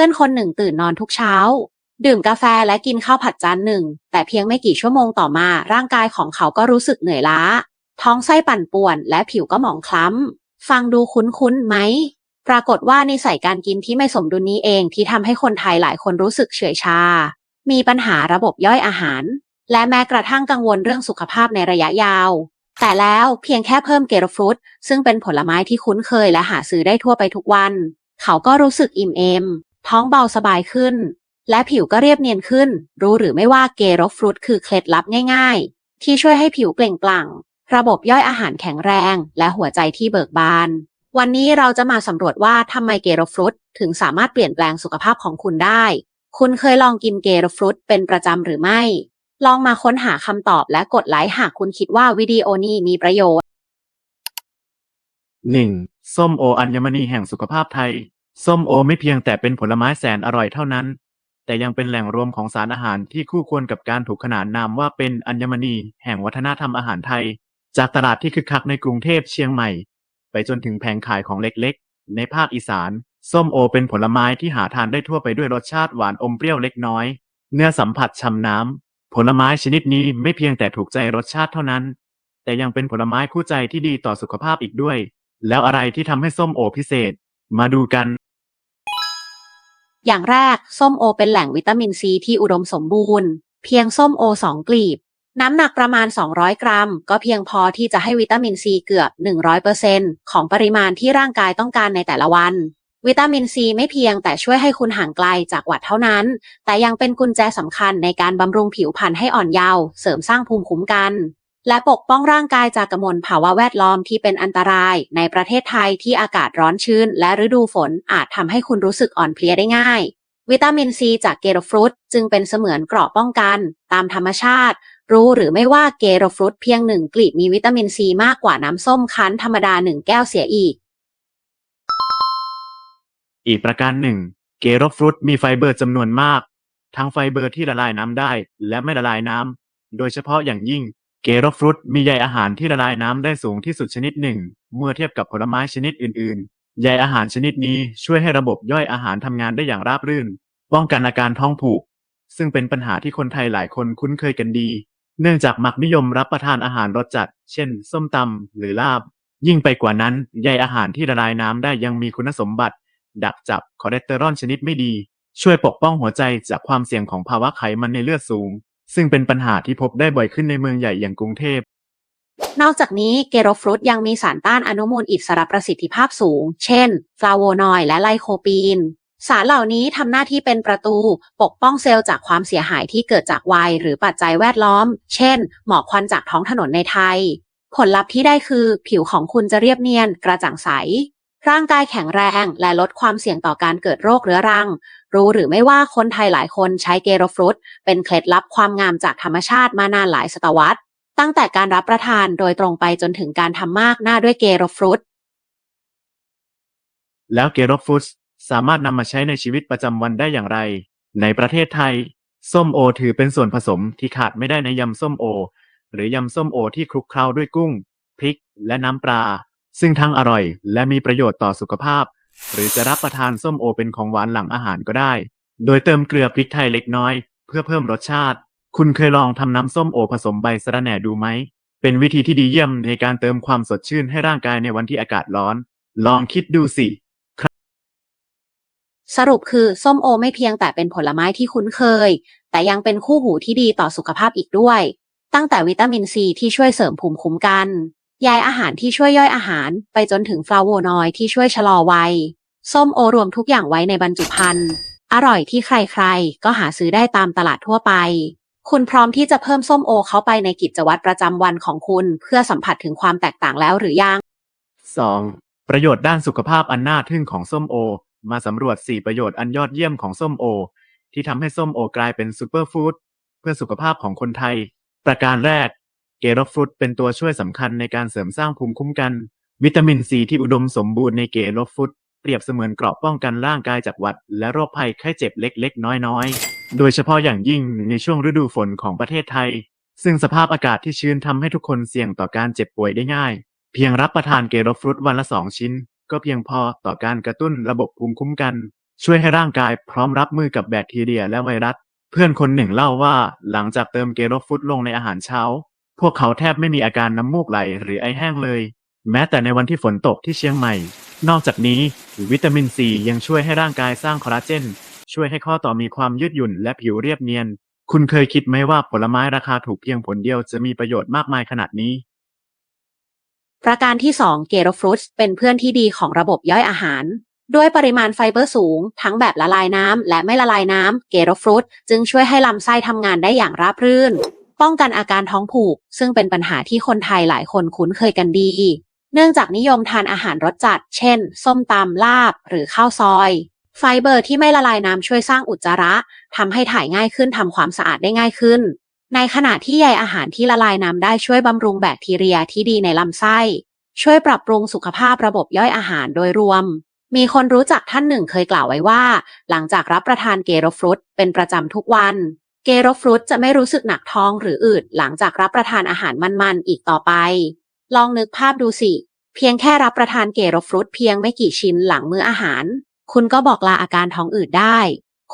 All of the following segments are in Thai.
พื่อนคนหนึ่งตื่นนอนทุกเช้า ดื่มกาแฟและกินข้าวผัดจานหนึ่ง แต่เพียงไม่กี่ชั่วโมงต่อมาร่างกายของเขาก็รู้สึกเหนื่อยล้า ท้องไส้ปั่นป่วน และผิวก็หมองคล้ำ ฟังดูคุ้นๆไหม ปรากฏว่านิสัยการกินที่ไม่สมดุลนี้เองที่ทำให้คนไทยหลายคนรู้สึกเฉื่อยชา มีปัญหาระบบย่อยอาหาร และแม้กระทั่งกังวลเรื่องสุขภาพในระยะยาวแต่แล้วเพียงแค่เพิ่มเกรฟรุตซึ่งเป็นผลไม้ที่คุ้นเคยและหาซื้อได้ทั่วไปทุกวัน เขาก็รู้สึกอิ่มเอม ท้องเบาสบายขึ้น และผิวก็เรียบเนียนขึ้น รู้หรือไม่ว่าเกรฟรุตคือเคล็ดลับง่าย ๆ ที่ช่วยให้ผิวเปล่งปลั่ง ระบบย่อยอาหารแข็งแรง และหัวใจที่เบิกบาน วันนี้เราจะมาสำรวจว่าทำไมเกรฟรุตถึงสามารถเปลี่ยนแปลงสุขภาพของคุณได้ คุณเคยลองกินเกรฟรุตเป็นประจำหรือไม่ ลองมาค้นหาคำตอบและกดไลค์หากคุณคิดว่าวิดีโอนี้มีประโยชน์ 1. ส้มโออัญมณีแห่งสุขภาพไทย ส้มโอไม่เพียงแต่เป็นผลไม้แสนอร่อยเท่านั้น แต่ยังเป็นแหล่งรวมของสารอาหารที่คู่ควรกับการถูกขนานนามว่าเป็นอัญมณีแห่งวัฒนธรรมอาหารไทย จากตลาดที่คึกคักในกรุงเทพเชียงใหม่ ไปจนถึงแผงขายของเล็กๆ ในภาคอีสาน ส้มโอเป็นผลไม้ที่หาทานได้ทั่วไปด้วยรสชาติหวานอมเปรี้ยวเล็กน้อย เนื้อสัมผัสช่ำน้ำผลไม้ชนิดนี้ไม่เพียงแต่ถูกใจรสชาติเท่านั้น แต่ยังเป็นผลไม้คู่ใจที่ดีต่อสุขภาพอีกด้วย แล้วอะไรที่ทำให้ส้มโอพิเศษ มาดูกัน อย่างแรก ส้มโอเป็นแหล่งวิตามินซีที่อุดมสมบูรณ์ เพียงส้มโอ2กลีบ น้ำหนักประมาณ 200 กรัม ก็เพียงพอที่จะให้วิตามินซีเกือบ 100%ของปริมาณที่ร่างกายต้องการในแต่ละวัน วิตามินซีไม่เพียงแต่ช่วยให้คุณห่างไกลจากหวัดเท่านั้น แต่ยังเป็นกุญแจสำคัญในการบำรุงผิวพรรณให้อ่อนเยาว์เสริมสร้างภูมิคุ้มกัน และปกป้องร่างกายจากกมลภาวะแวดล้อมที่เป็นอันตราย ในประเทศไทยที่อากาศร้อนชื้น และฤดูฝนอาจทำให้คุณรู้สึกอ่อนเพลียได้ง่าย วิตามินซีจากเกโรฟรุตจึงเป็นเสมือนเกราะป้องกัน ตามธรรมชาติ รู้หรือไม่ว่าเกโรฟรุตเพียงหนึ่งกลีบมีวิตามินซีมากกว่าน้ำส้มคั้นธรรมดาหนึ่งแก้วเสียอีก อีกประการหนึ่ง เกโรฟรุตมีไฟเบอร์จำนวนมาก ทั้งไฟเบอร์ที่ละลายน้ำได้ และไม่ละลายน้ำโดยเฉพาะอย่างยิ่ง เกโรฟรุตมีใยอาหารที่ละลายน้ำได้สูงที่สุดชนิดหนึ่ง เมื่อเทียบกับผลไม้ชนิดอื่น ๆ ใยอาหารชนิดนี้ช่วยให้ระบบย่อยอาหารทำงานได้อย่างราบรื่น ป้องกันอาการท้องผูก ซึ่งเป็นปัญหาที่คนไทยหลายคนคุ้นเคยกันดี เนื่องจากมักนิยมรับประทานอาหารรสจัด เช่น ส้มตำหรือลาบ ยิ่งไปกว่านั้นใยอาหารที่ละลายน้ำได้ยังมีคุณสมบัติ ดักจับคอเลสเตอรอลชนิดไม่ดี ช่วยปกป้องหัวใจจากความเสี่ยงของภาวะไขมันในเลือดสูง ซึ่งเป็นปัญหาที่พบได้บ่อยขึ้นในเมืองใหญ่อย่างกรุงเทพ นอกจากนี้เกโรฟรุตยังมีสารต้านอนุมูลอิสระประสิทธิภาพสูง เช่น ฟลาโวนอยด์และไลโคปีน สารเหล่านี้ทำหน้าที่เป็นประตู ปกป้องเซลล์จากความเสียหายที่เกิดจากวัยหรือปัจจัยแวดล้อม เช่น หมอกควันจากท้องถนนในไทย ผลลัพธ์ที่ได้คือ ผิวของคุณจะเรียบเนียน กระจ่างใส ร่างกายแข็งแรงและลดความเสี่ยงต่อการเกิดโรคเรื้อรัง รู้หรือไม่ว่าคนไทยหลายคนใช้เกโรฟรุตเป็นเคล็ดลับความงามจากธรรมชาติมานานหลายศตวรรษ ตั้งแต่การรับประทานโดยตรงไปจนถึงการทำมากหน้าด้วยเกโรฟรุตแล้วเกโรฟรุตสามารถนำมาใช้ในชีวิตประจำวันได้อย่างไร ในประเทศไทย ส้มโอถือเป็นส่วนผสมที่ขาดไม่ได้ในยำส้มโอ หรือยำส้มโอที่คลุกเคล้าด้วยกุ้ง พริก และน้ำปลา ซึ่งทั้งอร่อย และมีประโยชน์ต่อสุขภาพ หรือจะรับประทานส้มโอเป็นของหวานหลังอาหารก็ได้ โดยเติมเกลือพริกไทยเล็กน้อย เพื่อเพิ่มรสชาติ คุณเคยลองทำน้ำส้มโอผสมใบสะระแหน่ดูไหม เป็นวิธีที่ดีเยี่ยมในการเติมความสดชื่นให้ร่างกายในวันที่อากาศร้อน ลองคิดดูสิสรุปคือส้มโอไม่เพียงแต่เป็นผลไม้ที่คุ้นเคย แต่ยังเป็นคู่หูที่ดีต่อสุขภาพอีกด้วย ตั้งแต่วิตามินซีที่ช่วยเสริมภูมิคุ้มกัน ใยอาหารที่ช่วยย่อยอาหาร ไปจนถึงฟลาโวนอยด์ที่ช่วยชะลอวัย ส้มโอรวมทุกอย่างไว้ในบรรจุภัณฑ์ อร่อยที่ใครๆ ก็หาซื้อได้ตามตลาดทั่วไป คุณพร้อมที่จะเพิ่มส้มโอเข้าไปในกิจวัตรประจำวันของคุณ เพื่อสัมผัสถึงความแตกต่างแล้วหรือยัง 2. ประโยชน์ด้านสุขภาพอันน่าทึ่งของส้มโอ มาสำรวจ 4 ประโยชน์อันยอดเยี่ยมของส้มโอ ที่ทำให้ส้มโอกลายเป็นซูเปอร์ฟู้ดเพื่อสุขภาพของคนไทย ประการแรก เกโรฟรุตเป็นตัวช่วยสำคัญในการเสริมสร้างภูมิคุ้มกัน วิตามินซีที่อุดมสมบูรณ์ในเกโรฟรุตเปรียบเสมือนเกราะป้องกันร่างกายจากหวัด และโรคภัยไข้เจ็บเล็กๆ น้อยๆ โดยเฉพาะอย่างยิ่งในช่วงฤดูฝนของประเทศไทย ซึ่งสภาพอากาศที่ชื้นทำให้ทุกคนเสี่ยงต่อการเจ็บป่วยได้ง่าย เพียงรับประทานเกโรฟรุตวันละ 2 ชิ้น ก็เพียงพอต่อการกระตุ้นระบบภูมิคุ้มกัน ช่วยให้ร่างกายพร้อมรับมือกับแบคทีเรียและไวรัส เพื่อนคนหนึ่งเล่าว่าหลังจากเติมเกโรฟรุตลงในอาหารเช้า พวกเขาแทบไม่มีอาการน้ำมูกไหลหรือไอแห้งเลย แม้แต่ในวันที่ฝนตกที่เชียงใหม่ นอกจากนี้วิตามินซียังช่วยให้ร่างกายสร้างคอลลาเจน ช่วยให้ข้อต่อมีความยืดหยุ่นและผิวเรียบเนียน คุณเคยคิดไหมว่าผลไม้ราคาถูกเพียงผลเดียวจะมีประโยชน์มากมายขนาดนี้ ประการที่ 2 เกโรฟรุตเป็นเพื่อนที่ดีของระบบย่อยอาหาร ด้วยปริมาณไฟเบอร์สูง ทั้งแบบละลายน้ำและไม่ละลายน้ำเกโรฟรุตจึงช่วยให้ลำไส้ทำงานได้อย่างราบรื่น ป้องกันอาการท้องผูก ซึ่งเป็นปัญหาที่คนไทยหลายคนคุ้นเคยกันดี เนื่องจากนิยมทานอาหารรสจัด เช่น ส้มตำลาบ หรือข้าวซอย ไฟเบอร์ที่ไม่ละลายน้ำช่วยสร้างอุจจาระทำให้ถ่ายง่ายขึ้นทำความสะอาดได้ง่ายขึ้น ในขณะที่ใยอาหารที่ละลายน้ำได้ช่วยบำรุงแบคทีเรียที่ดีในลำไส้ ช่วยปรับปรุงสุขภาพระบบย่อยอาหารโดยรวมมีคนรู้จักท่านหนึ่งเคยกล่าวไว้ว่า หลังจากรับประทานเกโรฟรุตเป็นประจำทุกวัน เกโรฟรุตจะไม่รู้สึกหนักท้องหรืออืดหลังจากรับประทานอาหารมันๆ อีกต่อไป ลองนึกภาพดูสิ เพียงแค่รับประทานเกโรฟรุตเพียงไม่กี่ชิ้นหลังมื้ออาหาร คุณก็บอกลาอาการท้องอืดได้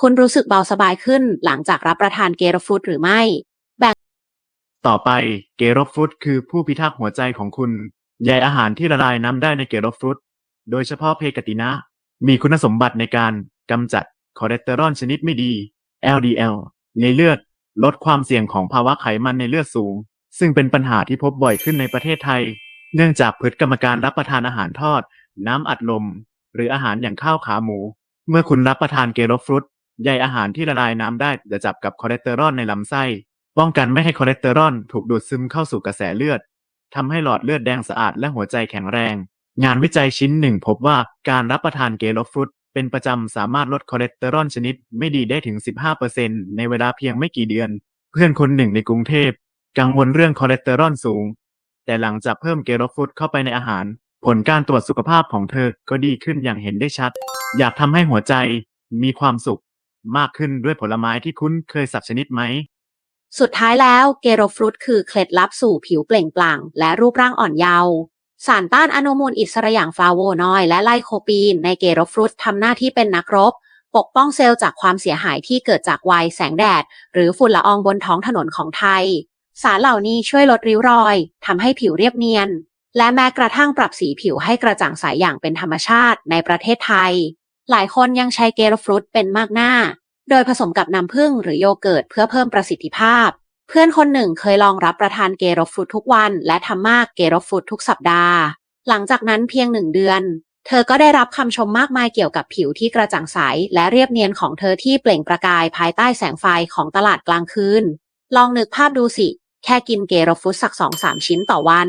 คุณรู้สึกเบาสบายขึ้นหลังจากรับประทานเกโรฟรุตหรือไม่ต่อไปเกโรฟรุตคือผู้พิทักษ์หัวใจของคุณใยอาหารที่ละลายน้ำได้ในเกโรฟรุตโดยเฉพาะเพกตินะ มีคุณสมบัติในการกำจัดคอเลสเตอรอลชนิดไม่ดี LDL ในเลือด ลดความเสี่ยงของภาวะไขมันในเลือดสูง ซึ่งเป็นปัญหาที่พบบ่อยขึ้นในประเทศไทย เนื่องจากพฤติกรรมการรับประทานอาหารทอด น้ำอัดลม หรืออาหารอย่างข้าวขาหมู เมื่อคุณรับประทานเกโรฟรุตใยอาหารที่ละลายน้ำได้จะจับกับคอเลสเตอรอลในลำไส้ ป้องกันไม่ให้คอเลสเตอรอลถูกดูดซึมเข้าสู่กระแสเลือดทำให้หลอดเลือดแดงสะอาดและหัวใจแข็งแรง งานวิจัยชิ้นหนึ่งพบว่าการรับประทานเกโรฟรุต เป็นประจำสามารถลดคอเลสเตอรอลชนิดไม่ดีได้ถึง 15%ในเวลาเพียงไม่กี่เดือน เพื่อนคนหนึ่งในกรุงเทพ กังวลเรื่องคอเลสเตอรอลสูง แต่หลังจากเพิ่มเกโรฟรุตเข้าไปในอาหาร ผลการตรวจสุขภาพของเธอก็ดีขึ้นอย่างเห็นได้ชัด อยากทำให้หัวใจมีความสุข มากขึ้นด้วยผลไม้ที่คุ้นเคยสับชนิดไหม สุดท้ายแล้วเกโรฟรุตคือเคล็ดลับสู่ผิวเปล่งปลั่ง และรูปร่างอ่อนเยาว์ สารต้านอนุมูลอิสระอย่างฟลาโวนอยด์และไลโคปีน ในเกโรฟรุตทำหน้าที่เป็นนักรบ ปกป้องเซลล์จากความเสียหายที่เกิดจากไวแสงแดด หรือฝุ่นละอองบนท้องถนนของไทย สารเหล่านี้ช่วยลดริ้วรอยทำให้ผิวเรียบเนียน และแม้กระทั่งปรับสีผิวให้กระจ่างใสยอย่างเป็นธรรมชาติในประเทศไทย หลายคนยังใช้เกโรฟรุตเป็นมากหน้า โดยผสมกับน้ำผึ้งหรือโยเกิร์ตเพื่อเพิ่มประสิทธิภาพ เพื่อนคนหนึ่งเคยลองรับประทานเกโรฟรุตทุกวัน และทำมากเกโรฟรุตทุกสัปดาห์ หลังจากนั้นเพียงหนึ่งเดือน เธอก็ได้รับคำชมมากมายเกี่ยวกับผิวที่กระจ่างใส และเรียบเนียนของเธอที่เปล่งประกายภายใต้แสงไฟของตลาดกลางคืน ลองนึกภาพดูสิ แค่กินเกโรฟรุตสักสองสามชิ้นต่อวัน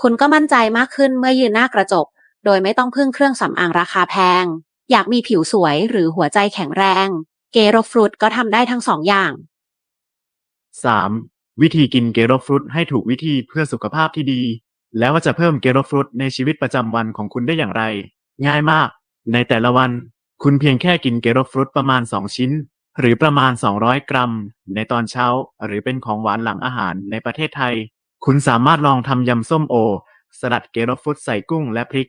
คุณก็มั่นใจมากขึ้นเมื่อยืนหน้ากระจก โดยไม่ต้องพึ่งเครื่องสำอางราคาแพง อยากมีผิวสวยหรือหัวใจแข็งแรง เกโรฟรุตก็ทำได้ทั้งสองอย่าง 3. วิธีกินเกโรฟรุตให้ถูกวิธีเพื่อสุขภาพที่ดี แล้วว่าจะเพิ่มเกโรฟรุตในชีวิตประจำวันของคุณได้อย่างไร ง่ายมาก ในแต่ละวัน คุณเพียงแค่กินเกโรฟรุตประมาณ 2 ชิ้น หรือประมาณ 200 กรัม ในตอนเช้า หรือเป็นของหวานหลังอาหารในประเทศไทย คุณสามารถลองทำยำส้มโอ สลัดเกโรฟรุตใส่กุ้งและพริก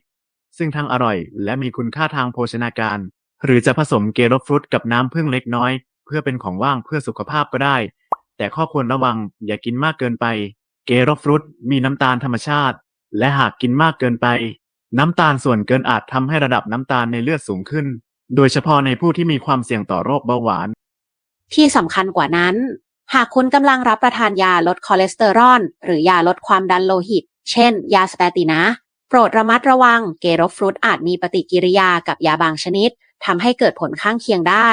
ซึ่งทั้งอร่อย และมีคุณค่าทางโภชนาการ หรือจะผสมเกโรฟรุตกับน้ำผึ้งเล็กน้อย เพื่อเป็นของว่างเพื่อสุขภาพก็ได้ แต่ข้อควรระวังอย่ากินมากเกินไป เกโรฟรุตมีน้ำตาลธรรมชาติ และหากกินมากเกินไป น้ำตาลส่วนเกินอาจทำให้ระดับน้ำตาลในเลือดสูงขึ้น โดยเฉพาะในผู้ที่มีความเสี่ยงต่อโรคเบาหวาน ที่สำคัญกว่านั้น หากคุณกำลังรับประทานยาลดคอเลสเตอรอลหรือยาลดความดันโลหิต เช่น ยาสเตตินะ โปรดระมัดระวังเกโรฟรุตอาจมีปฏิกิริยากับยาบางชนิดทำให้เกิดผลข้างเคียงได้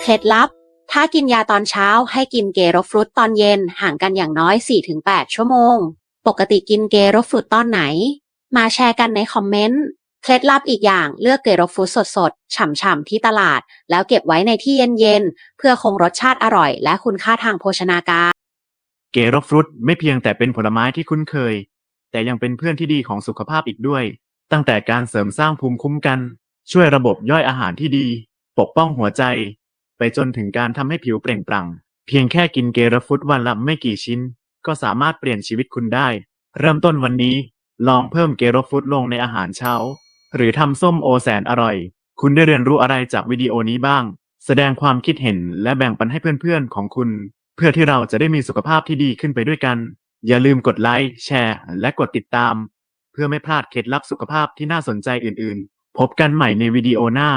เคล็ดลับ ถ้ากินยาตอนเช้าให้กินเกโรฟรุตตอนเย็นห่างกันอย่างน้อย 4-8 ชั่วโมง ปกติกินเกโรฟรุตตอนไหน มาแชร์กันในคอมเมนต์ เคล็ดลับอีกอย่างเลือกเกโรฟรุตสดๆ ฉ่ำๆ ที่ตลาด แล้วเก็บไว้ในที่เย็นๆ เพื่อคงรสชาติอร่อย และคุณค่าทางโภชนาการ เกโรฟรุตไม่เพียงแต่เป็นผลไม้ที่คุ้นเคย แต่ยังเป็นเพื่อนที่ดีของสุขภาพอีกด้วย ตั้งแต่การเสริมสร้างภูมิคุ้มกัน ช่วยระบบย่อยอาหารที่ดี ปกป้องหัวใจ ไปจนถึงการทำให้ผิวเปล่งปลั่ง เพียงแค่กินเกโรฟุตวันละไม่กี่ชิ้น ก็สามารถเปลี่ยนชีวิตคุณได้ เริ่มต้นวันนี้ ลองเพิ่มเกโรฟุตลงในอาหารเช้า หรือทำส้มโอแสนอร่อย คุณได้เรียนรู้อะไรจากวิดีโอนี้บ้าง แสดงความคิดเห็นและแบ่งปันให้เพื่อนๆของคุณ เพื่อที่เราจะได้มีสุขภาพที่ดีขึ้นไปด้วยกัน อย่าลืมกดไลค์แชร์ และกดติดตาม เพื่อไม่พลาดเคล็ดลับสุขภาพที่น่าสนใจอื่นๆ พบกันใหม่ในวิดีโอหน้า